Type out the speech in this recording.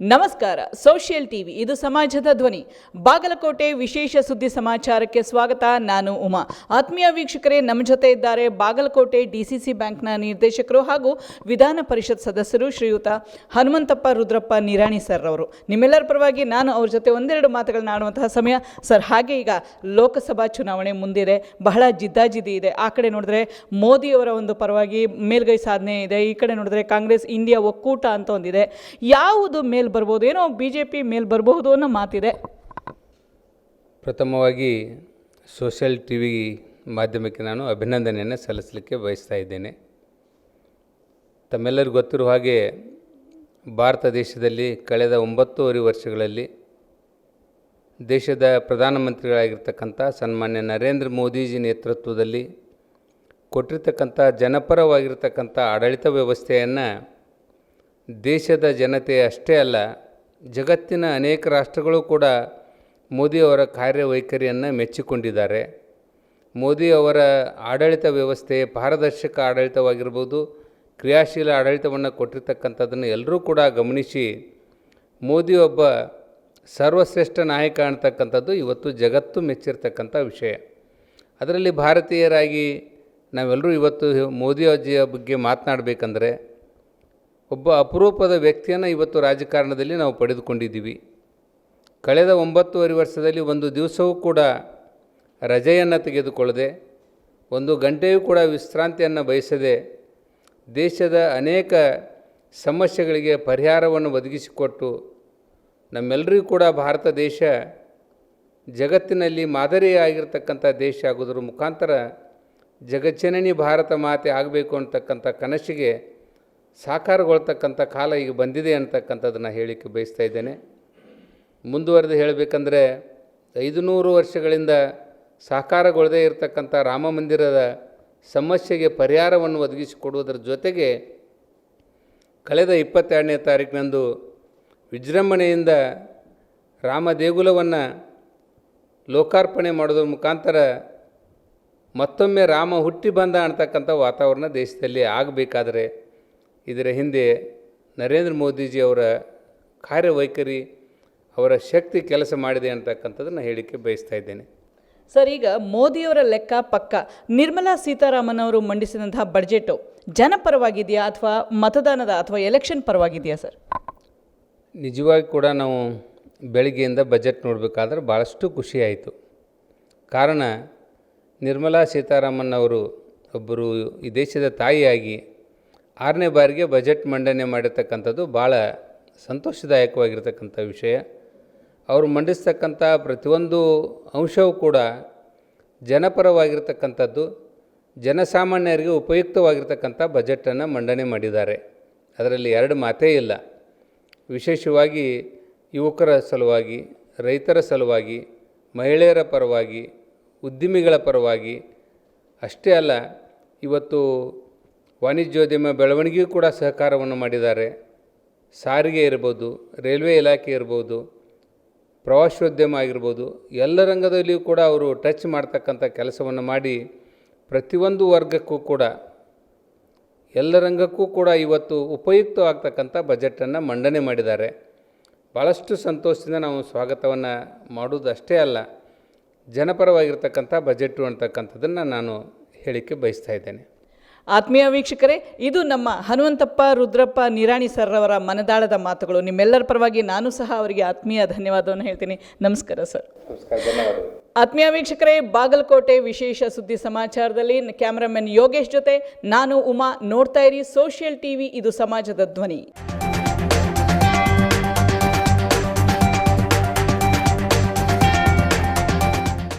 ನಮಸ್ಕಾರ, social TV, ಇದು ಸಮಾಜದ ಧ್ವನಿ. ಬಾಗಲಕೋಟೆ ವಿಶೇಷ ಸುದ್ದಿ ಸಮಾಚಾರಕ್ಕೆ ಸ್ವಾಗತ, ನಾನು ಉಮಾ. ಆತ್ಮೀಯ ವೀಕ್ಷಕರೇ, ನಮ್ಮ ಜೊತೆ ಇದ್ದಾರೆ ಬಾಗಲಕೋಟೆ ಡಿಸಿಸಿ ಬ್ಯಾಂಕ್ನ ನಿರ್ದೇಶಕರು ಹಾಗೂ ವಿಧಾನ ಪರಿಷತ್ ಸದಸ್ಯರು ಶ್ರೀಯುತ ಹನುಮಂತಪ್ಪ ರುದ್ರಪ್ಪ ನಿರಾಣಿ ಸರ್ ಅವರು. ನಿಮ್ಮೆಲ್ಲರ ಪರವಾಗಿ ನಾನು ಅವ್ರ ಜೊತೆ ಒಂದೆರಡು ಮಾತುಗಳನ್ನ ಆಡುವಂತಹ ಸಮಯ. ಸರ್, ಹಾಗೆ ಈಗ ಲೋಕಸಭಾ ಚುನಾವಣೆ ಮುಂದಿದೆ, ಬಹಳ ಜಿದ್ದಾಜಿದ್ದಿ ಇದೆ. ಆ ಕಡೆ ನೋಡಿದ್ರೆ ಮೋದಿಯವರ ಒಂದು ಪರವಾಗಿ ಮೇಲ್ಗೈ ಸಾಧನೆ ಇದೆ. ಈ ಕಡೆ ನೋಡಿದ್ರೆ ಕಾಂಗ್ರೆಸ್ ಇಂಡಿಯಾ ಒಕ್ಕೂಟ ಅಂತ ಒಂದಿದೆ. ಯಾವುದು ಮೇಲ್ ಬರ್ಬೋದು? ಏನೋ ಬಿ ಜೆ ಪಿ ಮೇಲೆ ಬರಬಹುದು ಅನ್ನೋ ಮಾತಿದೆ. ಪ್ರಥಮವಾಗಿ ಸೋಷಿಯಲ್ ಟಿ ವಿ ಮಾಧ್ಯಮಕ್ಕೆ ನಾನು ಅಭಿನಂದನೆಯನ್ನು ಸಲ್ಲಿಸಲಿಕ್ಕೆ ಬಯಸ್ತಾ ಇದ್ದೇನೆ. ತಮ್ಮೆಲ್ಲರಿಗೂ ಗೊತ್ತಿರುವ ಹಾಗೆ ಭಾರತ ದೇಶದಲ್ಲಿ ಕಳೆದ ಒಂಬತ್ತೂವರೆ ವರ್ಷಗಳಲ್ಲಿ ದೇಶದ ಪ್ರಧಾನಮಂತ್ರಿಗಳಾಗಿರ್ತಕ್ಕಂಥ ಸನ್ಮಾನ್ಯ ನರೇಂದ್ರ ಮೋದಿಜಿ ನೇತೃತ್ವದಲ್ಲಿ ಕೊಟ್ಟಿರ್ತಕ್ಕಂಥ ಜನಪರವಾಗಿರ್ತಕ್ಕಂಥ ಆಡಳಿತ ವ್ಯವಸ್ಥೆಯನ್ನು ದೇಶದ ಜನತೆ ಅಷ್ಟೇ ಅಲ್ಲ, ಜಗತ್ತಿನ ಅನೇಕ ರಾಷ್ಟ್ರಗಳು ಕೂಡ ಮೋದಿಯವರ ಕಾರ್ಯವೈಖರಿಯನ್ನು ಮೆಚ್ಚಿಕೊಂಡಿದ್ದಾರೆ. ಮೋದಿ ಅವರ ಆಡಳಿತ ವ್ಯವಸ್ಥೆ ಪಾರದರ್ಶಕ ಆಡಳಿತವಾಗಿರ್ಬೋದು, ಕ್ರಿಯಾಶೀಲ ಆಡಳಿತವನ್ನು ಕೊಟ್ಟಿರ್ತಕ್ಕಂಥದ್ದನ್ನು ಎಲ್ಲರೂ ಕೂಡ ಗಮನಿಸಿ ಮೋದಿ ಒಬ್ಬ ಸರ್ವಶ್ರೇಷ್ಠ ನಾಯಕ ಅಂತಕ್ಕಂಥದ್ದು ಇವತ್ತು ಜಗತ್ತು ಮೆಚ್ಚಿರ್ತಕ್ಕಂಥ ವಿಷಯ. ಅದರಲ್ಲಿ ಭಾರತೀಯರಾಗಿ ನಾವೆಲ್ಲರೂ ಇವತ್ತು ಮೋದಿ ಅಜ್ಜಿಯ ಬಗ್ಗೆ ಮಾತನಾಡಬೇಕಂದ್ರೆ ಒಬ್ಬ ಅಪರೂಪದ ವ್ಯಕ್ತಿಯನ್ನು ಇವತ್ತು ರಾಜಕಾರಣದಲ್ಲಿ ನಾವು ಪಡೆದುಕೊಂಡಿದ್ದೀವಿ. ಕಳೆದ ಒಂಬತ್ತುವರೆ ವರ್ಷದಲ್ಲಿ ಒಂದು ದಿವಸವೂ ಕೂಡ ರಜೆಯನ್ನು ತೆಗೆದುಕೊಳ್ಳದೆ, ಒಂದು ಗಂಟೆಯೂ ಕೂಡ ವಿಶ್ರಾಂತಿಯನ್ನು ಬಯಸದೆ ದೇಶದ ಅನೇಕ ಸಮಸ್ಯೆಗಳಿಗೆ ಪರಿಹಾರವನ್ನು ಒದಗಿಸಿಕೊಟ್ಟು ನಮ್ಮೆಲ್ಲರಿಗೂ ಕೂಡ ಭಾರತ ದೇಶ ಜಗತ್ತಿನಲ್ಲಿ ಮಾದರಿಯಾಗಿರ್ತಕ್ಕಂಥ ದೇಶ ಆಗೋದ್ರ ಮುಖಾಂತರ ಜಗಜ್ಜನನಿ ಭಾರತ ಮಾತೆ ಆಗಬೇಕು ಅಂತಕ್ಕಂಥ ಕನಸಿಗೆ ಸಾಕಾರಗೊಳ್ತಕ್ಕಂಥ ಕಾಲ ಈಗ ಬಂದಿದೆ ಅಂತಕ್ಕಂಥದ್ದನ್ನು ಹೇಳಲಿಕ್ಕೆ ಬಯಸ್ತಾ ಇದ್ದೇನೆ. ಮುಂದುವರೆದು ಹೇಳಬೇಕಂದ್ರೆ ಐದು ನೂರು ವರ್ಷಗಳಿಂದ ಸಾಕಾರಗೊಳ್ಳದೇ ಇರತಕ್ಕಂಥ ರಾಮ ಮಂದಿರದ ಸಮಸ್ಯೆಗೆ ಪರಿಹಾರವನ್ನು ಒದಗಿಸಿಕೊಡುವುದರ ಜೊತೆಗೆ ಕಳೆದ ಇಪ್ಪತ್ತೆರಡನೇ ತಾರೀಕಿನಂದು ವಿಜೃಂಭಣೆಯಿಂದ ರಾಮ ದೇಗುಲವನ್ನು ಲೋಕಾರ್ಪಣೆ ಮಾಡೋದ್ರ ಮುಖಾಂತರ ಮತ್ತೊಮ್ಮೆ ರಾಮ ಹುಟ್ಟಿ ಬಂದ ಅಂತಕ್ಕಂಥ ವಾತಾವರಣ ದೇಶದಲ್ಲಿ ಆಗಬೇಕಾದರೆ ಇದರ ಹಿಂದೆ ನರೇಂದ್ರ ಮೋದಿಜಿ ಅವರ ಕಾರ್ಯವೈಖರಿ ಅವರ ಶಕ್ತಿ ಕೆಲಸ ಮಾಡಿದೆ ಅಂತಕ್ಕಂಥದ್ದನ್ನು ಹೇಳಿಕೆ ಬಯಸ್ತಾ ಇದ್ದೇನೆ. ಸರ್ ಈಗ ಮೋದಿಯವರ ಲೆಕ್ಕ ಪಕ್ಕ ನಿರ್ಮಲಾ ಸೀತಾರಾಮನ್ ಅವರು ಮಂಡಿಸಿದಂತಹ ಬಡ್ಜೆಟು ಜನಪರವಾಗಿದೆಯಾ ಅಥವಾ ಮತದಾನದ ಅಥವಾ ಎಲೆಕ್ಷನ್ ಪರವಾಗಿದೆಯಾ ಸರ್? ನಿಜವಾಗಿ ಕೂಡ ನಾವು ಬೆಳಗ್ಗೆಯಿಂದ ಬಜೆಟ್ ನೋಡಬೇಕಾದ್ರೆ ಭಾಳಷ್ಟು ಖುಷಿಯಾಯಿತು ಕಾರಣ ನಿರ್ಮಲಾ ಸೀತಾರಾಮನ್ ಅವರು ಒಬ್ಬರು ಈ ದೇಶದ ತಾಯಿಯಾಗಿ ಆರನೇ ಬಾರಿಗೆ ಬಜೆಟ್ ಮಂಡನೆ ಮಾಡಿರ್ತಕ್ಕಂಥದ್ದು ಭಾಳ ಸಂತೋಷದಾಯಕವಾಗಿರ್ತಕ್ಕಂಥ ವಿಷಯ. ಅವರು ಮಂಡಿಸ್ತಕ್ಕಂಥ ಪ್ರತಿಯೊಂದು ಅಂಶವೂ ಕೂಡ ಜನಪರವಾಗಿರ್ತಕ್ಕಂಥದ್ದು, ಜನಸಾಮಾನ್ಯರಿಗೆ ಉಪಯುಕ್ತವಾಗಿರ್ತಕ್ಕಂಥ ಬಜೆಟನ್ನು ಮಂಡನೆ ಮಾಡಿದ್ದಾರೆ. ಅದರಲ್ಲಿ ಎರಡು ಮಾತೇ ಇಲ್ಲ. ವಿಶೇಷವಾಗಿ ಯುವಕರ ಸಲುವಾಗಿ, ರೈತರ ಸಲುವಾಗಿ, ಮಹಿಳೆಯರ ಪರವಾಗಿ, ಉದ್ಯಮಿಗಳ ಪರವಾಗಿ ಅಷ್ಟೇ ಅಲ್ಲ, ಇವತ್ತು ವಾಣಿಜ್ಯೋದ್ಯಮ ಬೆಳವಣಿಗೆಗೂ ಕೂಡ ಸಹಕಾರವನ್ನು ಮಾಡಿದ್ದಾರೆ. ಸಾರಿಗೆ ಇರ್ಬೋದು, ರೈಲ್ವೆ ಇಲಾಖೆ ಇರ್ಬೋದು, ಪ್ರವಾಸೋದ್ಯಮ ಆಗಿರ್ಬೋದು, ಎಲ್ಲ ರಂಗದಲ್ಲಿಯೂ ಕೂಡ ಅವರು ಟಚ್ ಮಾಡ್ತಕ್ಕಂಥ ಕೆಲಸವನ್ನು ಮಾಡಿ ಪ್ರತಿಯೊಂದು ವರ್ಗಕ್ಕೂ ಕೂಡ, ಎಲ್ಲ ರಂಗಕ್ಕೂ ಕೂಡ ಇವತ್ತು ಉಪಯುಕ್ತವಾಗ್ತಕ್ಕಂಥ ಬಜೆಟನ್ನು ಮಂಡನೆ ಮಾಡಿದ್ದಾರೆ. ಭಾಳಷ್ಟು ಸಂತೋಷದಿಂದ ನಾವು ಸ್ವಾಗತವನ್ನು ಮಾಡುವುದು ಅಷ್ಟೇ ಅಲ್ಲ, ಜನಪರವಾಗಿರ್ತಕ್ಕಂಥ ಬಜೆಟು ಅಂತಕ್ಕಂಥದ್ದನ್ನು ನಾನು ಹೇಳಿಕೆ ಬಯಸ್ತಾ ಇದ್ದೇನೆ. ಆತ್ಮೀಯ ವೀಕ್ಷಕರೇ ಇದು ನಮ್ಮ ಹನುಮಂತಪ್ಪ ರುದ್ರಪ್ಪ ನಿರಾಣಿ ಸರ್ ಅವರ ಮನದಾಳದ ಮಾತುಗಳು. ನಿಮ್ಮೆಲ್ಲರ ಪರವಾಗಿ ನಾನು ಸಹ ಅವರಿಗೆ ಆತ್ಮೀಯ ಧನ್ಯವಾದವನ್ನು ಹೇಳ್ತೀನಿ. ನಮಸ್ಕಾರ ಸರ್. ಆತ್ಮೀಯ ವೀಕ್ಷಕರೇ ಬಾಗಲಕೋಟೆ ವಿಶೇಷ ಸುದ್ದಿ ಸಮಾಚಾರದಲ್ಲಿ ಕ್ಯಾಮ್ರಾಮನ್ ಯೋಗೇಶ್ ಜೊತೆ ನಾನು ಉಮಾ. ನೋಡ್ತಾ ಇರಿ ಸೋಷಿಯಲ್ ಟಿವಿ ಇದು ಸಮಾಜದ ಧ್ವನಿ.